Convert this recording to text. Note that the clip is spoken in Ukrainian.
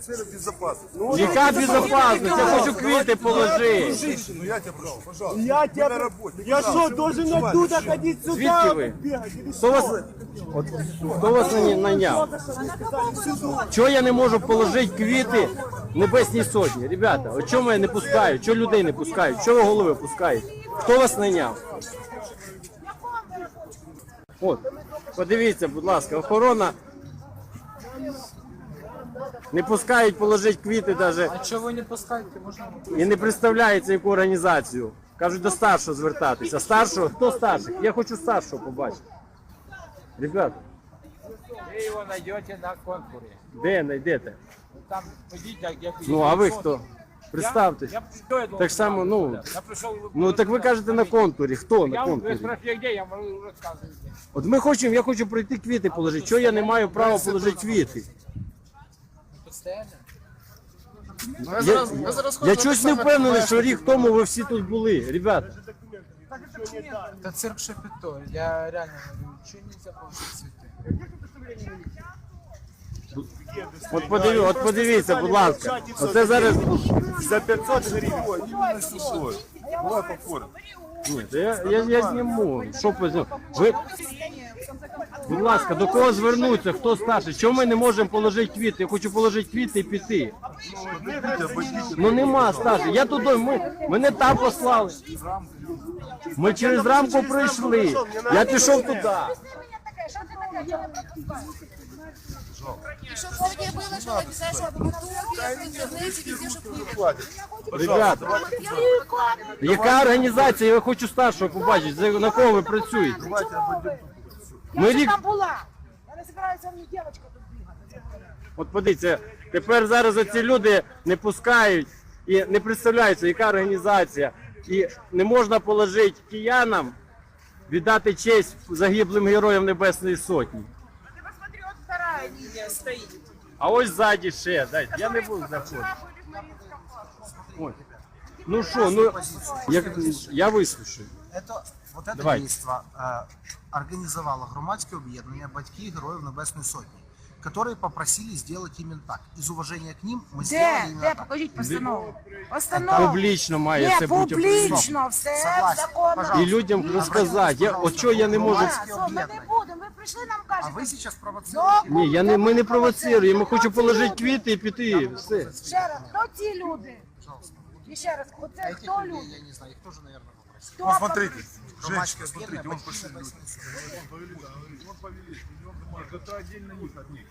Цель безопасности. Яка безопасність? Я хочу квіти положити. Ну я тебя прошу, пожалуйста. Я Мы на тебя... работе. Я что, должен оттуда ходить сюда? Звідки ви? бегать или Хто вас, от, хто вас наняв? Чого я не можу положити квіти Небесній Сотні? Ребята, от чому я не пускаю? Чого людей не пускають? Чого ви голови пускаєте? Хто вас наняв? От, подивіться, будь ласка, охорона. Не пускають положити квіти навіть А чого ви не пускаєте? Можна і не представляється яку організацію. Кажуть, до старшого звертатися. Старшого? Хто старших? Я хочу старшого побачити. Ребята, ви його знайдете на конкурі. де знайдете? Там ходіть, як як Ну а ви хто? Представтесь. Я, я, Так само, ну, я прийшов. ну так ви кажете на контурі. Хто на Я ви контурі? спрашиваєте, де, я можу розказувати. От ми хочемо, я хочу пройти квіти положити. Чого я не маю права положити квіти? Постійно. Я, я чогось не впевнений, що рік тому ви всі тут були. Ребята, Та цирк Шепето, я реально говорю, чого не забувся цвіти? от, подиві, от подивіться, будь ласка. Оце зараз. За 500 гривен. Ой, сухой. Давай. Ні, та я, я, я зніму. Що позніму? Ви, будь ласка, до кого звернутися? Хто старший? Чому ми не можемо положити квіти? Я хочу положити квіти і піти. Ну нема старших. Я туди, ми, мене там послали. Ми через рамку пройшли. Я пішов туди. Що ти таке? Чого не пропускаєш? Щоб сьогодні було, що написати, що інтернеті, щоб не Ребята, яка організація? Я хочу старшого побачити. На кого ви працюєте? Ми рік там була. Я не збираюся мені дівчинка тут бігати. От подивіться, тепер зараз оці люди не пускають і не представляються, яка організація. І не можна положити киянам віддати честь загиблим героям Небесної Сотні. Ти посмотри, от вторая лінія стоїть. А ось ззаді ще, дайте, я не буду заходити. Ой. Ну що, ну я, я вислушаю. Это, вот это Давайте. дійство е, организовало громадське об'єднання «Батьки Героїв Небесної Сотні», которые попросили сделать именно так. Из уважения к ним мы сделали Де? именно Де? так. Покажіть постанову. Постанову. Публічно має Ні, це бути. публічно, все Согласен. законно. Пожалуйста. І людям розказати. Я, от чого я не можу. Так, все, ми не будемо. Ви прийшли, нам А кажете. вы сейчас провоцируете. Ні, я не, ми не провоцируємо, ми хочемо положити квіти і піти. Все. Ще раз, хто ці люди? І ще раз, оце Этих хто людей, люди? я не знаю, их тоже, наверное, попросили. Смотрите, женщина, смотрите, он пошли. Он повели, да, он повели. Это отдельно них от них.